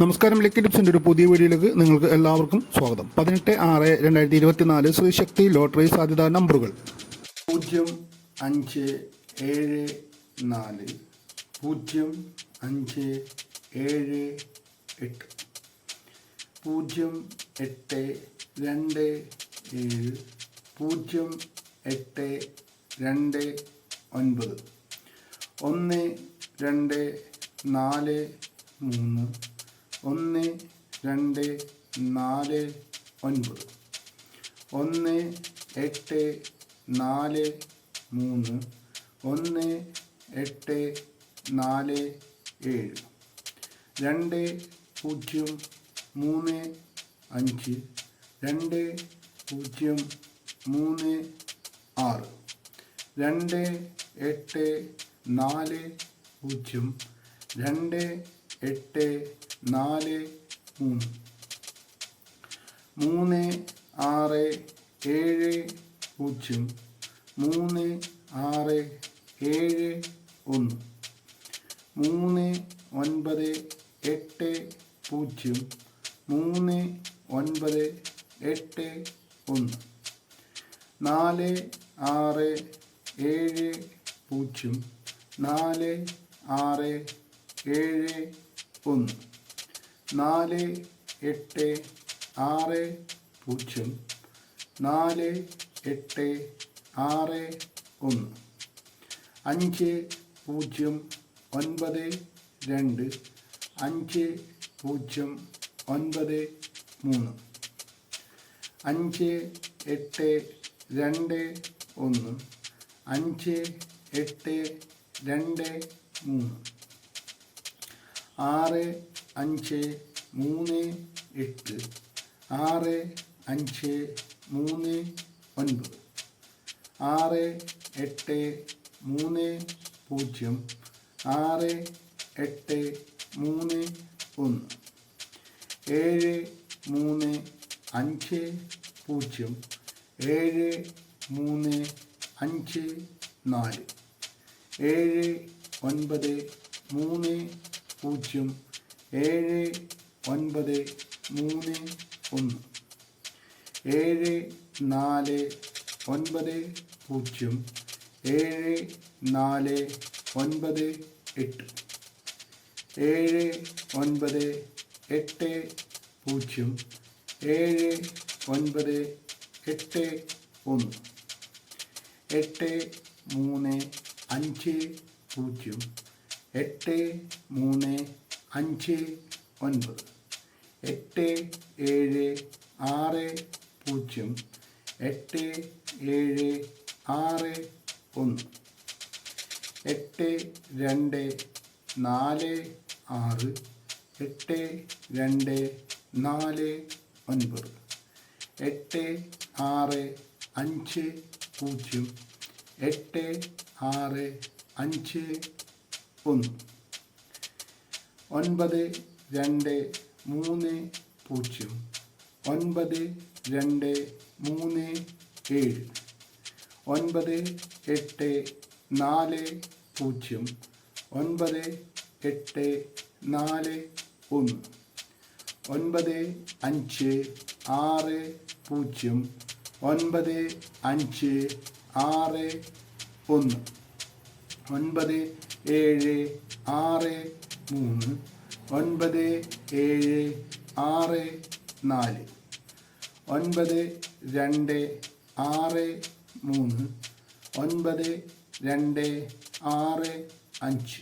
നമസ്കാരം ലക്കി ടിപ്സിന്റെ ഒരു പുതിയ വീഡിയോയിലേക്ക് നിങ്ങൾക്ക് എല്ലാവർക്കും സ്വാഗതം. പതിനെട്ട് ആറ് രണ്ടായിരത്തി ഇരുപത്തിനാല് ശ്രീശക്തി ലോട്ടറി സാധ്യതാ നമ്പറുകൾ. പൂജ്യം അഞ്ച് ഏഴ് നാല് പൂജ്യം അഞ്ച് ഏഴ് എട്ട്. പൂജ്യം എട്ട് രണ്ട് ഏഴ് പൂജ്യം എട്ട് രണ്ട് ഒൻപത്. ഒന്ന് രണ്ട് നാല് മൂന്ന് ഒന്ന് രണ്ട് നാല് ഒൻപത്. ഒന്ന് എട്ട് നാല് മൂന്ന്. ഒന്ന് എട്ട് നാല് ഏഴ്. രണ്ട് പൂജ്യം മൂന്ന് അഞ്ച്. രണ്ട് പൂജ്യം മൂന്ന് ആറ്. രണ്ട് എട്ട് നാല് പൂജ്യം. രണ്ട് എട്ട് നാല് മൂന്ന്. മൂന്ന് ആറ് ഏഴ് പൂജ്യം. മൂന്ന് ആറ് ഏഴ് ഒന്ന്. മൂന്ന് ഒൻപത് എട്ട് പൂജ്യം. മൂന്ന് ഒൻപത് എട്ട് ഒന്ന്. നാല് ആറ് ഏഴ് പൂജ്യം. നാല് ആറ് ഏഴ് ഒന്ന്. നാല് എട്ട് ആറ് പൂജ്യം. നാല് എട്ട് ആറ് ഒന്ന്. അഞ്ച് പൂജ്യം ഒൻപത് രണ്ട്. അഞ്ച് പൂജ്യം ഒൻപത് മൂന്ന്. അഞ്ച് എട്ട് രണ്ട് ഒന്ന്. അഞ്ച് എട്ട് രണ്ട് മൂന്ന്. ആറ് അഞ്ച് മൂന്ന് എട്ട്. ആറ് അഞ്ച് മൂന്ന് ഒൻപത്. ആറ് എട്ട് മൂന്ന് പൂജ്യം. ആറ് എട്ട് മൂന്ന് ഒന്ന്. ഏഴ് മൂന്ന് അഞ്ച് പൂജ്യം. ഏഴ് മൂന്ന് അഞ്ച് നാല്. ഏഴ് ഒൻപത് മൂന്ന് പൂജ്യം ഏഴ് ഒൻപത് മൂന്ന് ഒന്ന്. ഏഴ് നാല് ഒൻപത് പൂജ്യം. ഏഴ് നാല് ഒൻപത് എട്ട്. ഏഴ് ഒൻപത് എട്ട് പൂജ്യം. ഏഴ് ഒൻപത് എട്ട് ഒന്ന്. എട്ട് മൂന്ന് അഞ്ച് പൂജ്യം. എട്ട് മൂന്ന് അഞ്ച് ഒൻപത്. എട്ട് ഏഴ് ആറ് പൂജ്യം. എട്ട് ഏഴ് ആറ് ഒന്ന്. എട്ട് രണ്ട് നാല് ആറ്. എട്ട് രണ്ട് നാല് ഒൻപത്. എട്ട് ആറ് അഞ്ച് പൂജ്യം. എട്ട് ആറ് അഞ്ച് ഒന്ന്. ഒൻപത് രണ്ട് മൂന്ന് പൂജ്യം. ഒൻപത് രണ്ട് മൂന്ന് ഏഴ്. ഒൻപത് എട്ട് നാല് പൂജ്യം. ഒൻപത് എട്ട് നാല് ഒന്ന്. ഒൻപത് അഞ്ച് ആറ് പൂജ്യം. ഒൻപത് അഞ്ച് ആറ് ഒന്ന്. ഒൻപത് ഏഴ് ആറ് മൂന്ന് ഒൻപത് ഏഴ് ആറ് നാല് ഒൻപത് രണ്ട് ആറ് മൂന്ന് ഒൻപത് രണ്ട് ആറ് അഞ്ച്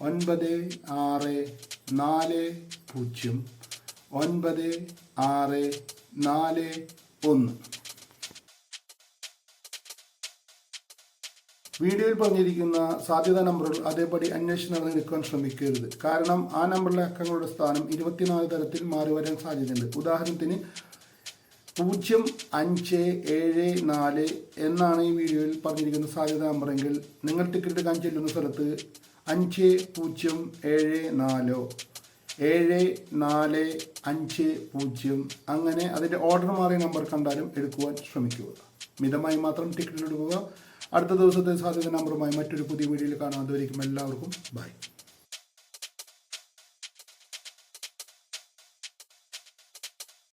ഒൻപത് ആറ് നാല് പൂജ്യം ഒൻപത് ആറ് നാല് ഒന്ന്. വീഡിയോയിൽ പറഞ്ഞിരിക്കുന്ന സാധ്യതാ നമ്പറുകൾ അതേപടി അന്വേഷണം നടന്നെടുക്കാൻ ശ്രമിക്കരുത്. കാരണം ആ നമ്പറിലെ അക്കങ്ങളുടെ സ്ഥാനം ഇരുപത്തിനാല് തരത്തിൽ മാറി വരാൻ സാധ്യതയുണ്ട്. ഉദാഹരണത്തിന് പൂജ്യം അഞ്ച് ഏഴ് നാല് എന്നാണ് ഈ വീഡിയോയിൽ പറഞ്ഞിരിക്കുന്ന സാധ്യത നമ്പറെങ്കിൽ നിങ്ങൾ ടിക്കറ്റ് എടുക്കാൻ ചെല്ലുന്ന സ്ഥലത്ത് അഞ്ച് പൂജ്യം ഏഴ് നാലോ ഏഴ് നാല് അഞ്ച് പൂജ്യം അങ്ങനെ അതിന്റെ ഓർഡർ മാറിയ നമ്പർ കണ്ടാലും എടുക്കുവാൻ ശ്രമിക്കുക. മിതമായി മാത്രം ടിക്കറ്റ് എടുക്കുക. അടുത്ത ദിവസത്തെ സാധ്യത നമ്പറുമായി മറ്റൊരു പുതിയ വീഡിയോയിൽ കാണാം. അതുവരെയും എല്ലാവർക്കും ബൈ.